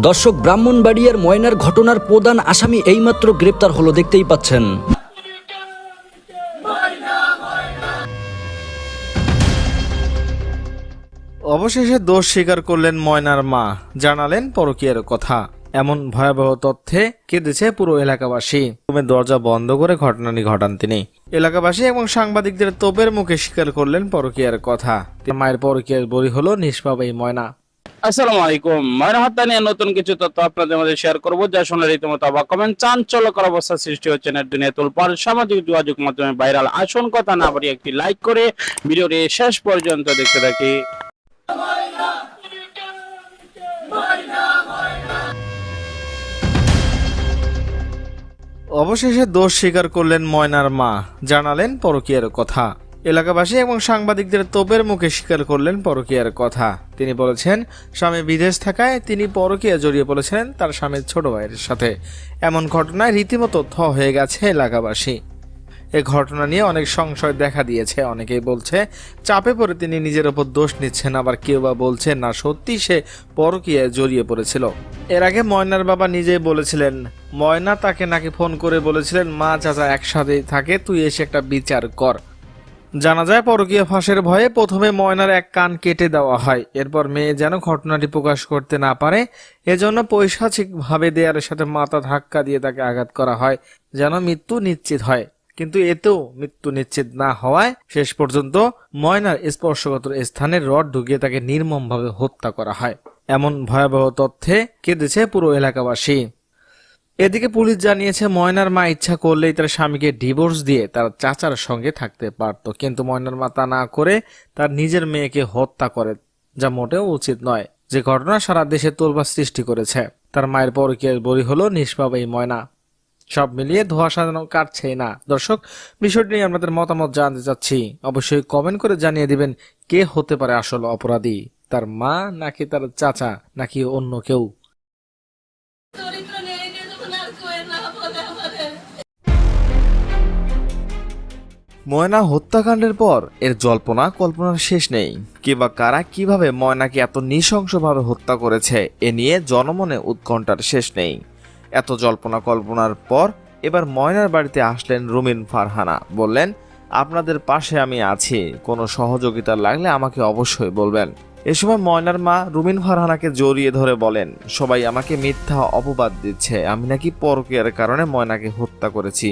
দর্শক ব্রাহ্মণবাড়িয়ার ময়নার ঘটনার প্রধান আসামি এইমাত্র গ্রেপ্তার হলো, দেখতেই পাচ্ছেন। অবশেষে দোষ স্বীকার করলেন ময়নার মা। জানালেন পরকীয়ার কথা। এমন ভয়াবহ তথ্যে কেঁদেছে পুরো এলাকাবাসী। রুমের দরজা বন্ধ করে ঘটনাটি ঘটান তিনি। এলাকাবাসী এবং সাংবাদিকদের তোপের মুখে স্বীকার করলেন পরকীয়ার কথা। মায়ের পরকীয়ার বলি হলো নিষ্পাপ এই ময়না। আসসালামু আলাইকুম। ময়না হত্যা নিয়ে নতুন কিছু তথ্য আপনাদের মধ্যে শেয়ার করব, যা শুনে রীতিমতো অবাক কমেন চাঞ্চল্যকর অবস্থা সৃষ্টি হচ্ছে নেট দুনিয়া তোলপার সামাজিক যোগাযোগ মাধ্যমে ভাইরাল আসন, কথা না বাড়ি একটি লাইক করে ভিডিওটি শেষ পর্যন্ত দেখতে থাকি। অবশেষে দোষ স্বীকার করলেন ময়নার মা। জানালেন পরকীয়ার কথা। এলাকাবাসী এবং সাংবাদিকদের তোপের মুখে স্বীকার করলেন পরকীয়ার কথা। তিনি বলেছেন, স্বামী বিদেশ থাকায় তিনি পরকীয়া জড়িয়ে পড়েছিলেন তার স্বামীর ছোট ভাইয়ের সাথে। এমন ঘটনায় রীতিমতো থ হয়ে গেছে এলাকাবাসী। এ ঘটনা নিয়ে অনেক সংশয় দেখা দিয়েছে। অনেকেই বলছে, চাপে পড়ে তিনি নিজের ওপর দোষ নিচ্ছেন, আবার কেউ বা বলছে, না, সত্যি সে পরকীয়ায় জড়িয়ে পড়েছিল। এর আগে ময়নার বাবা নিজেই বলেছিলেন, ময়না তাকে নাকি ফোন করে বলেছিলেন, মা, চাচা একসাথে থাকে, তুই এসে একটা বিচার কর জানা যায় পরকীয় ফাঁসের ভয়ে প্রথমে ময়নার এক কান কেটে দেওয়া হয়। এরপর মেয়ে যেন ঘটনাটি প্রকাশ করতে না পারে, এজন্য পৈশাচিকভাবে দেয়ালের সাথে মাথা ধাক্কা দিয়ে তাকে আঘাত করা হয়, যেন মৃত্যু নিশ্চিত হয়। কিন্তু এতেও মৃত্যু নিশ্চিত না হওয়ায় শেষ পর্যন্ত ময়নার স্পর্শগত স্থানে রড ঢুকিয়ে তাকে নির্মমভাবে হত্যা করা হয়। এমন ভয়াবহ তথ্যে কেঁদেছে পুরো এলাকাবাসী। এদিকে পুলিশ জানিয়েছে, ময়নার মা ইচ্ছা করলেই তার স্বামীকে ডিভোর্স দিয়ে তার চাচার সঙ্গে থাকতে পারত। কিন্তু ময়নার মা তা না করে তার নিজের মেয়েকে হত্যা করে, যা মোটেও উচিত নয়। যে ঘটনা সারা দেশে তোলবার সৃষ্টি করেছে, তার মায়ের পরকীয়ার বলি হলো নিষ্পাপ এই ময়না। সব মিলিয়ে ধোঁয়াশা সাজানো কাটছেই না। দর্শক, বিষয়টি নিয়ে আপনাদের মতামত জানতে চাচ্ছি। অবশ্যই কমেন্ট করে জানিয়ে দিবেন, কে হতে পারে আসল অপরাধী, তার মা নাকি তার চাচা, নাকি অন্য কেউ? ময়না হত্যাকাণ্ডের পর এর জল্পনা কল্পনার শেষ নেই। কে বা কারা কীভাবে ময়নাকে এত নৃশংসভাবে হত্যা করেছে, এ নিয়ে জনমনে উৎকণ্ঠার শেষ নেই। এত জল্পনা কল্পনার পর এবার ময়নার বাড়িতে আসলেন রুমিন ফারহানা। বললেন, আপনাদের পাশে আমি আছি। কোনো সহযোগিতা লাগলে আমাকে অবশ্যই বলবেন। এ সময় ময়নার মা রুমিন ফারহানাকে জড়িয়ে ধরে বলেন, সবাই আমাকে মিথ্যা অপবাদ দিচ্ছে। আমি নাকি পরকীয়ার কারণে ময়নাকে হত্যা করেছি।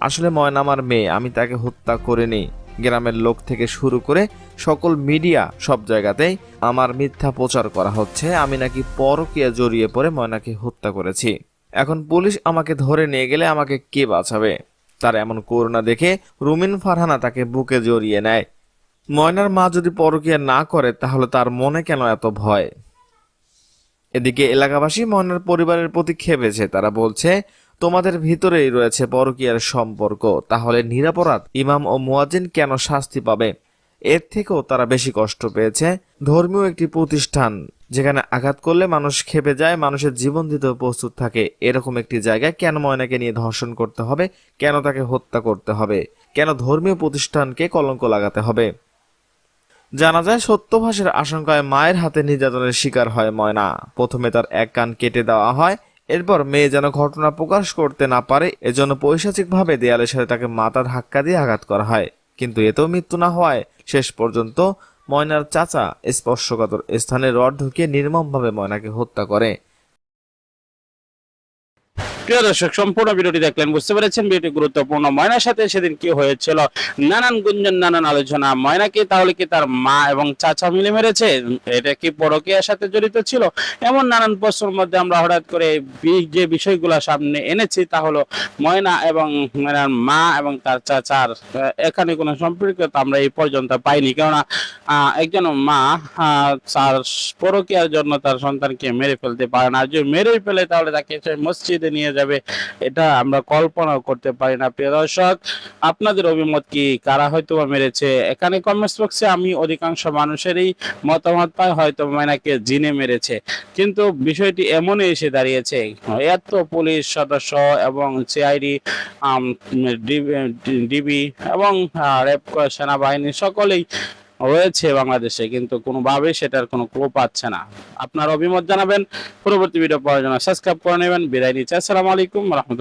আসলে ময়না আমার মেয়ে, আমি তাকে হত্যা করিনি। গ্রামের লোক থেকে শুরু করে সকল মিডিয়া সব জায়গাতেই আমার মিথ্যা প্রচার করা হচ্ছে। আমি নাকি পরকীয়া জড়িয়ে পড়ে ময়নাকে হত্যা করেছি। এখন পুলিশ আমাকে ধরে নিয়ে গেলে আমাকে কে বাঁচাবে? তার এমন করোনা দেখে রুমিন ফারহানা তাকে বুকে জড়িয়ে নেয়। ময়নার মা যদি পরকীয়া না করে, তাহলে তার মনে কেন এত ভয়? এদিকে এলাকাবাসী ময়নার পরিবারের প্রতি খেপেছে তারা বলছে তোমাদের ভিতরেই রয়েছে পরকীয়ার সম্পর্ক। তাহলে নিরাপরাধ ইমাম ও মুয়াজ্জিন কেন শাস্তি পাবে? এর থেকেও তারা বেশি কষ্ট পেয়েছে। ধর্মীয় একটি প্রতিষ্ঠান যেখানে আঘাত করলে মানুষ খেপে যায়, মানুষের জীবন দিতে প্রস্তুত থাকে। এরকম একটি জায়গায় কেন ময়নাকে নিয়ে ধর্ষণ করতে হবে? কেন তাকে হত্যা করতে হবে? কেন ধর্মীয় প্রতিষ্ঠানকে কলঙ্ক লাগাতে হবে? জানা যায় সত্যভাষের আশঙ্কায় মায়ের হাতে নির্যাতনের শিকার হয় ময়না। প্রথমে তার এক কান কেটে দেওয়া হয় এরপর মেয়ে যেন ঘটনা প্রকাশ করতে না পারে, এজন্য পৈশাচিকভাবে দেয়ালের সাথে তাকে মাথা ধাক্কা দিয়ে আঘাত করা হয়। কিন্তু এতেও মৃত্যু না হওয়ায় শেষ পর্যন্ত ময়নার চাচা স্পর্শকাতর স্থানে রড ঢুকিয়ে নির্মমভাবে ময়নাকে হত্যা করে। প্রিয় দর্শক, সম্পূর্ণ ভিডিওটি দেখলেন, বুঝতে পেরেছেন, ভিডিওটি গুরুত্বপূর্ণ। ময়নার সাথে সেদিন কি হয়েছিল? নানান গুঞ্জন, নানান আলোচনা। ময়নাকে, তাহলে কি তার মা এবং চাচা মিলে মেরেছে? এটা কি পরকীয়ার সাথে জড়িত ছিল? এমন নানান প্রশ্নের মধ্যে আমরা হঠাৎ করে যে বিষয়গুলো সামনে এনেছি, তা হলো ময়না এবং ময়নার মা এবং তার চাচার এখানে কোনো সম্পর্কতা আমরা এই পর্যন্ত পাইনি। কেননা একজন মা তার পরকীয়ার জন্য তার সন্তানকে মেরে ফেলতে পারে না। যদি মেরে ফেলে, তাহলে তাকে মসজিদে নিয়ে যাবে, এটা আমরা কল্পনা করতে পারি না। প্রিয় দর্শক, আপনাদের অভিমত কি? কারা হয়তো মেরেছে? এখানে কমেন্টস বক্সে আমি অধিকাংশ মানুষেরই মতামত পাই, হয়তো মাইনাকে জিনে মেরেছে। কিন্তু বিষয়টি এমনই এসে দাঁড়িয়েছে, এত পুলিশ সদস্য এবং সিআইডি ডিবি এবং রেপ সেনাবাহিনী সকলেই রয়েছে বাংলাদেশে, কিন্তু কোনোভাবেই সেটার কোনো ক্লো পাচ্ছে না। আপনার অভিমত জানাবেন। পরবর্তী ভিডিও পাওয়ার জন্য সাবস্ক্রাইব করে নেবেন। বিদায় নিচ্ছি। আসসালামু আলাইকুম। রহমতুল্লাহ